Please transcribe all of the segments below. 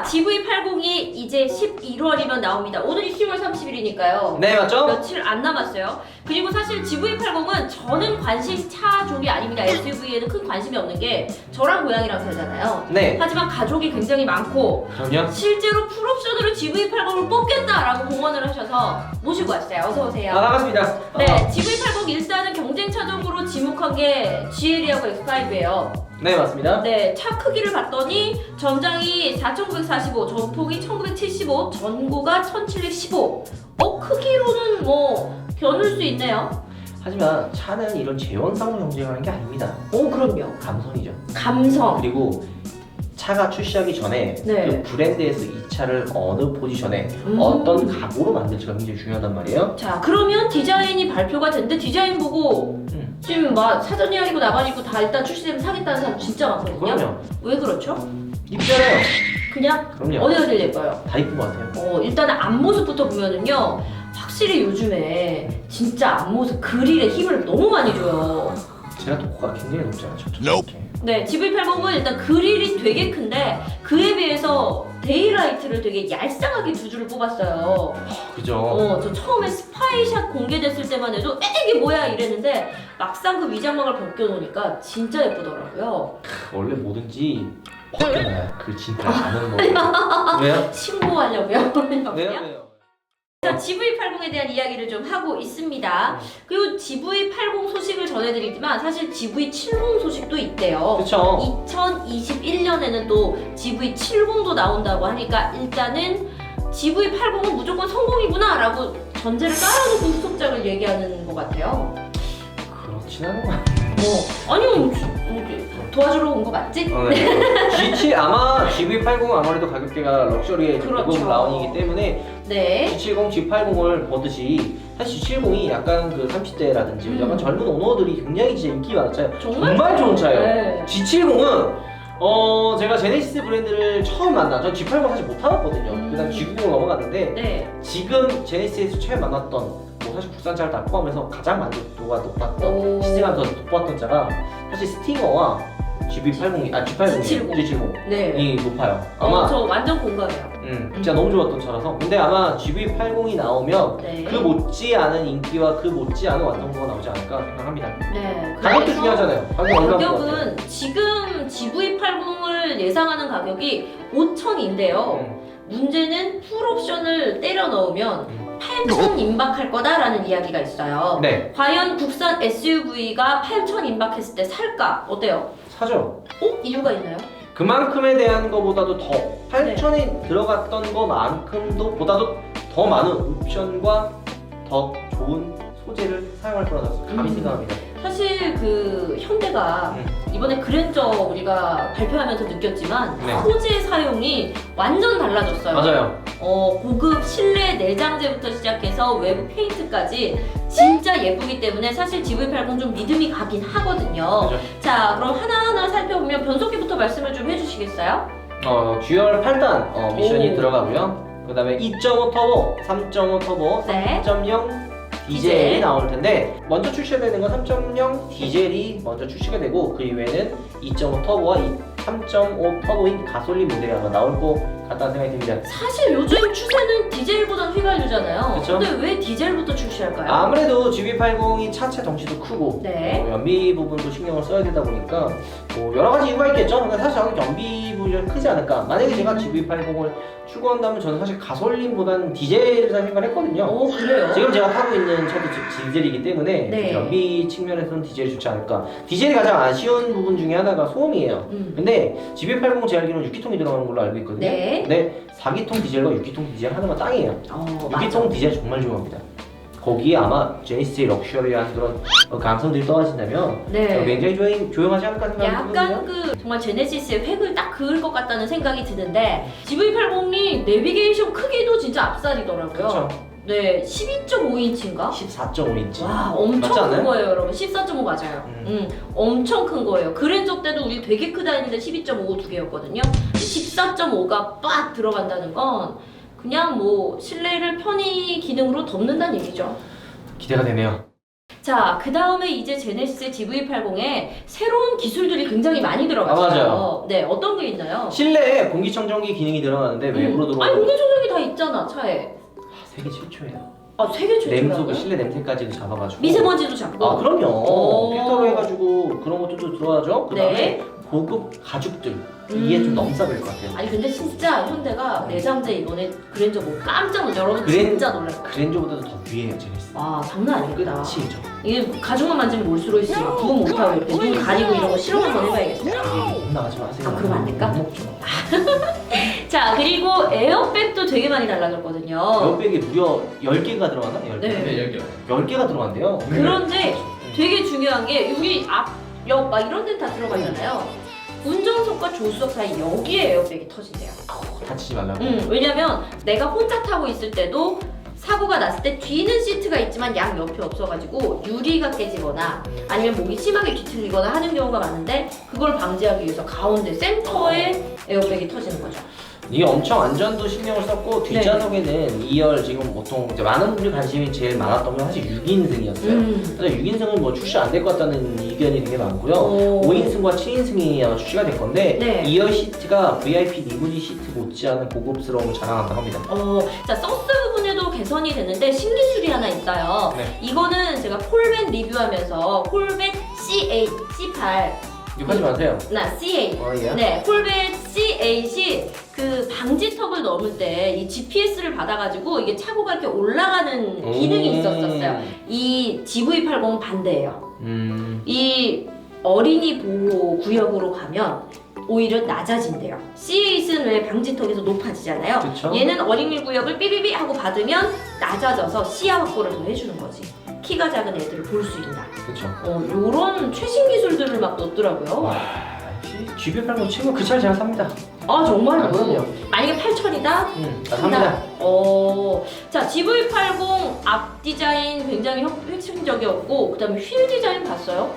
자, GV80이 이제 11월이면 나옵니다. 오늘이 10월 30일이니까요. 네 맞죠? 며칠 안 남았어요. 그리고 사실 GV80은 저는 관심 차 종이 아닙니다. SUV에는 큰 관심이 없는 게 저랑 고양이랑 살잖아요. 네 하지만 가족이 굉장히 많고 그럼요 실제로 풀옵션으로 GV80을 뽑겠다라고 공언을 하셔서 모시고 왔어요. 어서 오세요. 아 반갑습니다 네, 어, GV80 일단은 경쟁 차종으로 지목한 게 GLE하고 X5예요. 네 맞습니다 네, 차 크기를 봤더니 전장이 4,945, 전폭이 1,975, 전고가 1,715. 어, 크기로는 뭐 겨눌 수 있네요. 하지만 차는 이런 재원상으로 경쟁하는 게 아닙니다 오, 그럼요. 감성이죠 감성. 그리고 차가 출시하기 전에 네. 그 브랜드에서 이 차를 어느 포지션에 음. 어떤 각오로 만들지가 굉장히 중요하단 말이에요 자, 그러면 디자인이 발표가 됐는데 디자인 보고 음. 지금 막 사전 예약이고 나가니고 다 일단 출시되면 사겠다는 사람 진짜 많거든요. 그럼요 왜 그렇죠? 이쁘잖아요 그냥 그럼요 어디가 제일 예뻐요? 다 이쁜 것 같아요 어, 일단은 앞모습부터 보면은요. 확실히 요즘에 진짜 앞모습 그릴에 힘을 너무 많이 줘요. 제가 도구가 굉장히 높잖아요 저쪽 Nope. 네, GV80은 일단 그릴이 되게 큰데 그에 비해서 데이라이트를 되게 얄쌍하게 두 줄을 뽑았어요. 그죠 어, 저 처음에 스파이샷 공개됐을 때만 해도 에 이게 뭐야 이랬는데 막상 그 위장막을 벗겨놓으니까 진짜 예쁘더라고요. 원래 뭐든지 벗겨놔야 그 진짜 아는 거예요 왜요? 신고하려고요. 왜요? 왜요? 자, GV80에 대한 이야기를 좀 하고 있습니다. 그리고 GV80 소식을 전해드리지만 사실 GV70 소식도 있대요. 그쵸 2021년에는 또 GV70도 나온다고 하니까 일단은 GV80은 무조건 성공이구나 라고 전제를 깔아놓고 후속작을 얘기하는 것 같아요. 그렇진 않은 것뭐 아니요 뭐, 도와주러 온 거 맞지? 같아요 네. G7 아마 GV80 아무래도 가격대가 럭셔리의 그렇죠. 고급 라운이기 때문에 네. G70, G80을 보듯이 사실 G70이 약간 그 30대라든지 음. 약간 젊은 오너들이 굉장히 진짜 인기 차예요 정말 정말 좋은 차예요 네. G70은 어 제가 제네시스 브랜드를 처음 만나 전 G80 사실 못 타봤거든요 음. 그다음 G90으로 넘어갔는데 네. 지금 제네시스에서 처음 만났던 뭐 사실 국산차를 다 포함해서 가장 만족도가 높았던 오. 더 높았던 차가 사실 스팅어와 GB80이 아 G80이 G70. G70이 네. 높아요 어, 아마 저 완전 공감해요. 음, 진짜 너무 좋았던 차라서 근데 아마 GB80이 나오면 네. 그 못지 않은 인기와 그 못지 않은 완성도가 나오지 않을까 생각합니다 네. 가격도 그래서 중요하잖아요 가격 얼마 가격은 지금 GV80을 예상하는 가격이 5천인데요. 음. 문제는 풀 옵션을 때려 넣으면 음. 8천 임박할 거다라는 이야기가 있어요. 네 과연 국산 SUV가 8천 임박했을 때 살까? 어때요? 사죠 어? 이유가 있나요? 그만큼에 대한 거보다도 더 네. 8천에 들어갔던 거만큼도 보다도 더 많은 옵션과 더 좋은 소재를 사용할 거라 서 감히 음. 생각합니다 사실 그 현대가 음. 이번에 그랜저 우리가 발표하면서 느꼈지만 네. 소재 사용이 완전 달라졌어요. 맞아요 어, 고급 실내 내장재부터 시작해서 외부 페인트까지 진짜 예쁘기 때문에 사실 GV80 좀 믿음이 가긴 하거든요. 그죠. 자, 그럼 하나하나 살펴보면 변속기부터 말씀을 좀 해주시겠어요? 어, 듀얼 8단 어, 미션이 오. 들어가고요 그 다음에 2.5 터보, 3.5 터보, 네. 3.0 디젤. 디젤이 나올 텐데 먼저 출시가 되는 건 3.0 디젤이 먼저 출시가 되고 그 이후에는 2.5 터보와 3.5 터보인 가솔린 모델이 아마 나올 것 같다는 생각이 듭니다. 사실 요즘 추세는 디젤보단 휘발유잖아요. 그쵸. 근데 왜 디젤부터 출시할까요? 아무래도 GB80이 차체 덩치도 크고 네. 어, 연비 부분도 신경을 써야 되다 보니까 뭐 여러 가지 이유가 있겠죠. 근데 사실 저는 연비 부분이 좀 크지 않을까. 만약에 제가 GB80을 추구한다면 저는 사실 가솔린보다는 디젤을 생각을 했거든요. 오, 그래요? 지금 제가 타고 있는 차도 지- 디젤이기 때문에 네. 연비 측면에서는 디젤이 좋지 않을까. 디젤이 가장 아쉬운 부분 중에 하나가 소음이에요. 음. 근데 GB80 제 알기로는 6기통이 들어가는 걸로 알고 있거든요. 네. 근데 4기통 디젤과 6기통 디젤 하나가 땅이에요. 어, 6기통 디젤 정말 좋아합니다. 거기에 아마 제니스의 럭셔리한 그런 어, 감성들이 떨어진다면 어, 네. 굉장히 조용, 조용하지 않을까 생각이 약간 그 정말 제네시스의 획을 딱 그을 것 같다는 생각이 드는데 GV80이 내비게이션 크기도 진짜 앞살이더라고요. 그렇죠. 네, 12.5인치인가? 14.5인치. 와, 엄청 맞지 큰 않아요? 거예요, 여러분. 14.5 맞아요. 음. 음. 엄청 큰 거예요. 그랜저 때도 우리 되게 크다 했는데 12.5 두 개였거든요. 14.5가 빡 들어간다는 건 그냥 뭐 실내를 편의 기능으로 덮는다는 얘기죠. 기대가 되네요. 자, 그 다음에 이제 제네시스 GV80에 새로운 기술들이 굉장히 많이 들어갔어요. 아, 맞아요. 네, 어떤 게 있나요? 실내에 공기청정기 기능이 들어가는데 외부로 음. 아니, 들어가는 공기조절기 다 있잖아, 차에. 세계 최초예요. 아, 세계 냄새, 최초라고요? 실내 냄새까지도 잡아가지고. 미세먼지도 잡고. 아 그럼요. 오. 필터로 해가지고 그런 것들도 들어가죠. 그다음에 네. 고급 가죽들 이게 음. 좀 넘사벽일 것 같아요. 아니 근데 진짜 현대가 내장재 이번에 그랜저 보고 깜짝 놀랐어요. 여러분 그랜- 진짜 놀랐어요. 그랜저보다도 더 위에요, 제네시스. 와 장난 아닙니다. 끝이죠. 이게 가죽만 만지면 몰수록 있으면 구분 못하고 이렇게 눈 가리고 이런 거 실험 한번 해봐야겠어요. 여기 나가지 마세요. 아, 그러면 안 될까? 못 먹죠. 자 그리고 에어백도 되게 많이 달라졌거든요. 에어백이 무려 10개가 들어가나? 10개? 네. 네, 여기요. 10개가 들어간대요. 그런데 되게 중요한 게 여기 앞, 옆 막 이런 데는 다 들어가 있잖아요. 운전석과 조수석 사이 여기에 에어백이 터진대요. 다치지 말라고. 음, 왜냐면 내가 혼자 타고 있을 때도 사고가 났을 때 뒤는 시트가 있지만 양 옆이 없어가지고 유리가 깨지거나 아니면 목이 심하게 뒤틀리거나 하는 경우가 많은데 그걸 방지하기 위해서 가운데 센터에 에어백이 터지는 거죠. 이게 엄청 안전도 신경을 썼고 네. 뒷좌석에는 2열 지금 보통 이제 많은 분들 관심이 제일 많았던 건 사실 6인승이었어요. 음. 사실 6인승은 뭐 출시 안 될 것 같다는 의견이 되게 많고요. 오. 5인승과 7인승이 아마 출시가 될 건데 네. 2열 시트가 VIP 리무진 시트 못지않은 고급스러움을 자랑한다고 합니다. 어, 자 서스 부분에도 개선이 됐는데 신기술이 하나 있어요. 네. 이거는 제가 폴벤 리뷰하면서 폴벤 C8, C8, 욕하지 마세요. 나 C8 어, 예. 네, 폴벳 C8이 그 방지턱을 넘을 때 이 GPS를 받아가지고 이게 차고가 이렇게 올라가는 기능이 있었었어요. 이 GV80 반대예요. 음. 이 어린이 보호 구역으로 가면 오히려 낮아진대요. C8은 왜 방지턱에서 높아지잖아요. 그쵸. 얘는 어린이 구역을 삐삐삐 하고 받으면 낮아져서 시야 확보를 더 해주는 거지. 키가 작은 애들을 볼 수 있다. 그쵸. 어, 요런 최신 기술들을 막 넣었더라고요. 와, GB80 최고 그 차를 제가 삽니다. 아 정말요? 만약에 8천이다? 음, 나 삽니다. 어, 자 GV80 앞 디자인 굉장히 혁- 혁신적이었고 그 다음에 휠 디자인 봤어요?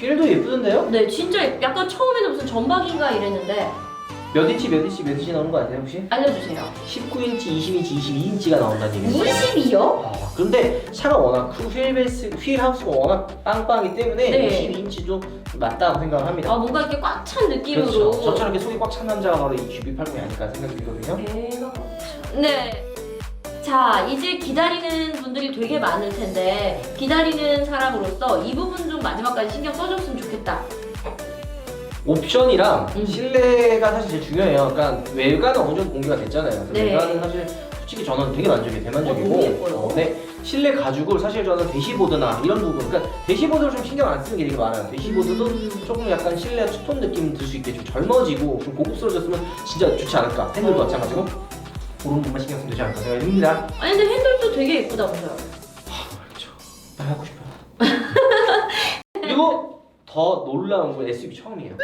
휠도 예쁘던데요? 네, 진짜 약간 처음에는 무슨 전박인가 이랬는데 몇 인치 몇 인치 몇 인치 나오는 거 아세요 혹시? 알려주세요. 19인치, 20인치, 22인치가 나온다는 얘기예요. 22요? 아, 근데 차가 워낙 크고 휠 베이스, 휠 하우스가 워낙 빵빵하기 때문에 네. 22인치도 맞다고 생각을 합니다. 아 뭔가 이렇게 꽉 찬 느낌으로. 그렇죠. 저처럼 이렇게 속이 꽉 찬 남자가 바로 이 GB80이 아닐까 생각이 들거든요. 꽉 네. 자, 이제 기다리는 분들이 되게 많을 텐데 기다리는 사람으로서 이 부분 좀 마지막까지 신경 써줬으면 좋겠다. 옵션이랑 음. 실내가 사실 제일 중요해요. 그러니까 외관은 어느 정도 공개가 됐잖아요. 그래서 네. 외관은 사실 솔직히 저는 되게 만족이에요. 대만족이고. 어, 예뻐요. 네. 실내 가죽을 사실 저는 대시보드나 이런 부분, 그러니까 대시보드를 좀 신경 안 쓰는 게 되게 많아요. 대시보드도 음. 조금 약간 실내 투톤 느낌 들 수 있게 좀 젊어지고 좀 고급스러워졌으면 진짜 좋지 않을까. 핸들도 어. 마찬가지고 그런 부분만 신경 쓰면 되지 않을까 생각이 듭니다. 아니 근데 핸들도 되게 예쁘다면서요. 그렇죠. 나 하고. 그리고 더 놀라운 건 SUV 처음이에요.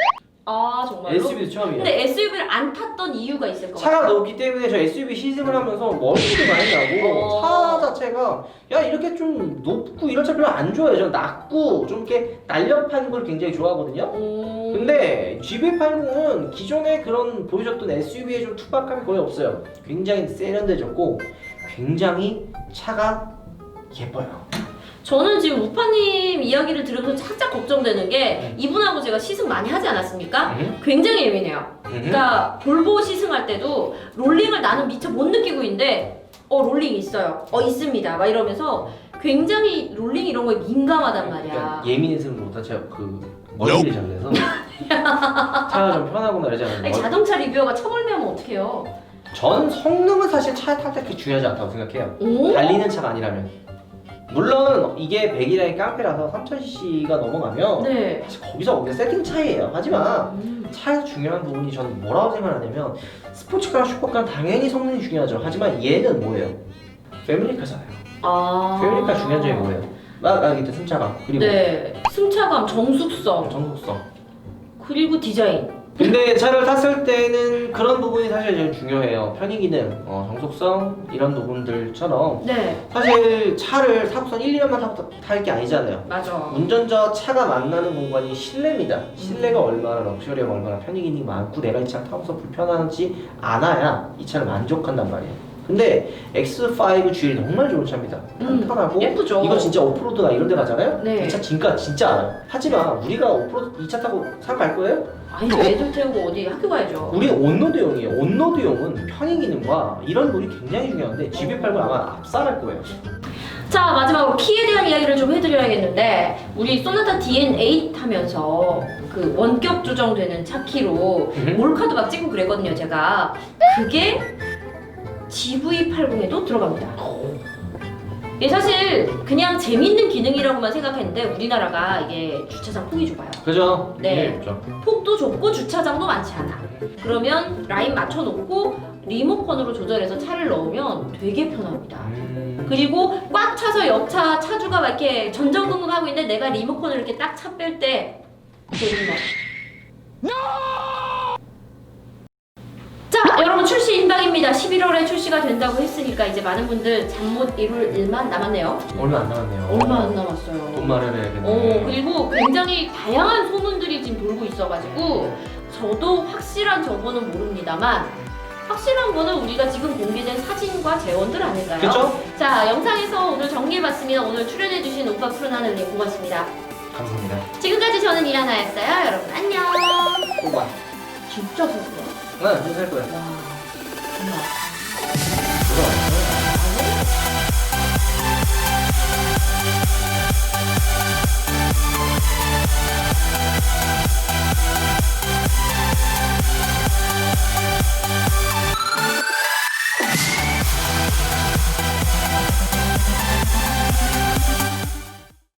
아 정말로? SUV도 처음이에요. 근데 SUV를 안 탔던 이유가 있을 것 차가 같아요. 높기 때문에 저 SUV 시승을 하면서 머리도 많이 나고 어. 차 자체가 야 이렇게 좀 높고 이런 차 별로 안 좋아해요. 저는 낮고 좀 이렇게 날렵한 걸 굉장히 좋아하거든요. 오. 근데 GV80은 기존에 그런 보여줬던 SUV의 좀 투박함이 거의 없어요. 굉장히 세련돼졌고 굉장히 차가 예뻐요. 저는 지금 우파님 이야기를 들으면서 살짝 걱정되는 게 음. 이분하고 제가 시승 많이 하지 않았습니까? 음. 굉장히 예민해요. 음. 그러니까 볼보 시승할 때도 롤링을 나는 미처 못 느끼고 있는데 어 롤링 있어요. 어 있습니다. 막 이러면서 굉장히 롤링 이런 거에 민감하단 말이야. 그러니까 예민해서는 못한 제가 그 머리를 잘 내서 차가 좀 편하구나 이러지 않아요. 아니 자동차 리뷰어가 처벌매하면 어떡해요? 전 성능은 사실 차에 탈때 그렇게 중요하지 않다고 생각해요. 오? 달리는 차가 아니라면. 물론 이게 100이라는 깡패라서 3000cc가 넘어가면 네. 사실 거기서 거기서 세팅 차이예요. 하지만 음. 차에서 중요한 부분이 저는 뭐라고 생각하냐면 스포츠카랑 슈퍼카는 당연히 성능이 중요하죠. 하지만 얘는 뭐예요? 패밀리카잖아요. 아. 패밀리카 중요한 점이 뭐예요? 막 아, 이때 승차감 그리고 네. 승차감, 정숙성, 정속성. 그리고 디자인. 근데 차를 탔을 때는 그런 부분이 사실 제일 중요해요. 편의 기능, 어, 정속성 이런 부분들처럼 네. 사실 차를 타고선 1, 2년만 타고 탈 게 아니잖아요. 맞아. 운전자 차가 만나는 공간이 실내입니다. 실내가 얼마나 럭셔리하고 얼마나 편의 기능이 많고 내가 이 차를 타고서 불편하지 않아야 이 차를 만족한단 말이에요. 근데 X5G 정말 좋은 차입니다. 음, 탄탄하고 예쁘죠? 이거 진짜 오프로드나 이런 데 가잖아요? 네. 이 차 진가 진짜 알아요. 하지만 우리가 오프로드 이 차 타고 산 갈 거예요? 아니 애들 태우고 어디 학교 가야죠. 우리 온로드용이에요. 온로드용은 편의 기능과 이런 룰이 굉장히 중요한데 GB80을 아마 압살할 거예요. 자 마지막으로 키에 대한 이야기를 좀 해드려야겠는데 우리 소나타 DN8 하면서 그 원격 조정되는 차 키로 음. 몰카도 막 찍고 그랬거든요 제가 그게 GV80에도 들어갑니다 이게 사실 그냥 재밌는 기능이라고만 생각했는데 우리나라가 이게 주차장 폭이 좁아요 그죠? 네. 그죠. 폭도 좁고 주차장도 많지 않아 그러면 라인 맞춰놓고 리모컨으로 조절해서 차를 넣으면 되게 편합니다 음. 그리고 꽉 차서 옆차 차주가 막 이렇게 전전긍긍 하고 있는데 내가 리모컨을 이렇게 딱 차 뺄때 재밌나? 자 여러분 출시 임박입니다 11월에 출시가 된다고 했으니까 이제 많은 분들 잠못 이룰 일만 남았네요 얼마 안 남았네요. 얼마 안 남았어요 돈 마련해야겠네. 어 그리고 굉장히 다양한 소문들이 지금 돌고 있어가지고 저도 확실한 정보는 모릅니다만 확실한 거는 우리가 지금 공개된 사진과 재원들 아닐까요? 그쵸? 자 영상에서 오늘 정리해봤습니다. 오늘 출연해주신 오빠 푸른하늘님 고맙습니다. 감사합니다. 지금까지 저는 이라나였어요. 여러분 안녕. 오빠. 진짜 좋구 나. 네, 좀살 거예요. 와 정말.